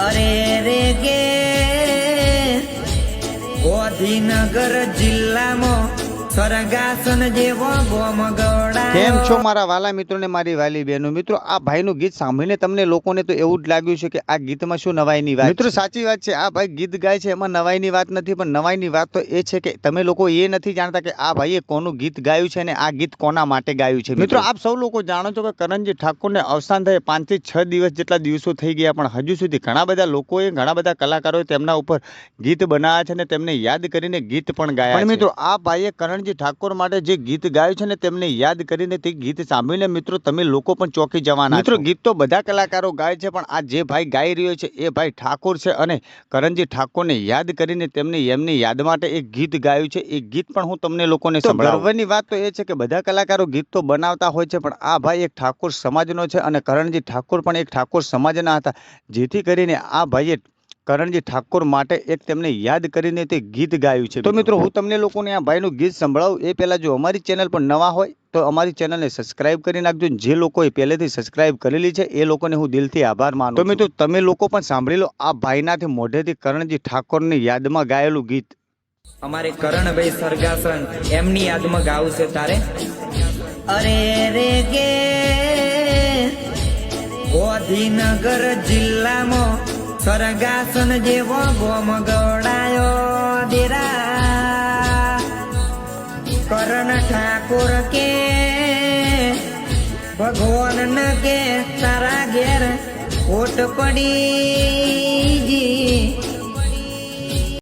અરે રે ગે. ગોધીનગર જિલ્લામાં કેમ છો મારા વાલા મિત્રો ને મારી વાલી બહેનો? મિત્રો આ ભાઈનું ગીત સાંભળીને તમને લોકોને તો એવું જ લાગ્યું છે કે આ ગીતમાં શું નવાઈની વાત મિત્રો સાચી વાત છે. આ ભાઈ ગીત ગાય છે એમાં નવાઈની વાત નથી પણ નવાઈની વાત તો એ છે કે તમે લોકો એ નથી જાણતા કે આ ભાઈએ કોનું ગીત ગાયું છે અને આ ગીત કોના માટે ગાયું છે. મિત્રો આપ સૌ લોકો જાણો છો કે કરણજી ઠાકોરને અવસાન થયે પાંચથી છ દિવસ જેટલા દિવસો થઈ ગયા પણ હજુ સુધી ઘણા બધા લોકોએ ઘણા બધા કલાકારોએ તેમના ઉપર ગીત બનાવ્યા છે અને તેમને યાદ કરીને ગીત પણ ગાયા પણ મિત્રો આ ભાઈએ કરણજી ઠાકોર માટે જે ગીત ગાયું છે ને તેમને યાદ કરીને તે ગીત સાંભળીને મિત્રો તમે લોકો પણ ચોંકી જવાના મિત્રો ગીત તો બધા કલાકારો ગાય છે પણ આ જે ભાઈ ગાઈ રહ્યો છે એ ભાઈ ઠાકોર છે અને કરણજી ઠાકોરને યાદ કરીને તેમને એમની યાદ માટે એક ગીત ગાયું છે. એ ગીત પણ હું તમને લોકોને સંભળાવવાની ગર્વની વાત તો એ છે કે બધા કલાકારો ગીત તો બનાવતા હોય છે પણ આ ભાઈ એક ઠાકોર સમાજનો છે અને કરણજી ઠાકોર પણ એક ઠાકોર સમાજના હતા. જેથી કરીને આ ભાઈએ કરણજી ઠાકોર માટે એક તેમને યાદ કરીને તે ગીત ગાયું છે તો મિત્રો હું તમને લોકોને આ ભાઈનું ગીત સંભળાવું એ પહેલાં જો અમારી ચેનલ પર નવા હોય તો અમારી ચેનલને સબસ્ક્રાઇબ કરી નાખજો. જે લોકોએ પહેલેથી સબસ્ક્રાઇબ કરેલી છે એ લોકોને હું દિલથી આભાર માનું તો મિત્રો તમે લોકો પણ સાંભળી લો આ ભાઈનાથી મોઢેથી કરણજી ઠાકોરની યાદમાં ગાયેલું ગીત. અમારે કરણભાઈ સરગાસન એમની યાદમાં ગાવું છે તારે? અરે રે ગે ગોધીનગર જિલ્લામાં સરગાસન જેવો ગોમ ગવડાયો દેરા. કરણ ઠાકોર કે ભગવાન કે તારા ઘેર ઓટ પડી.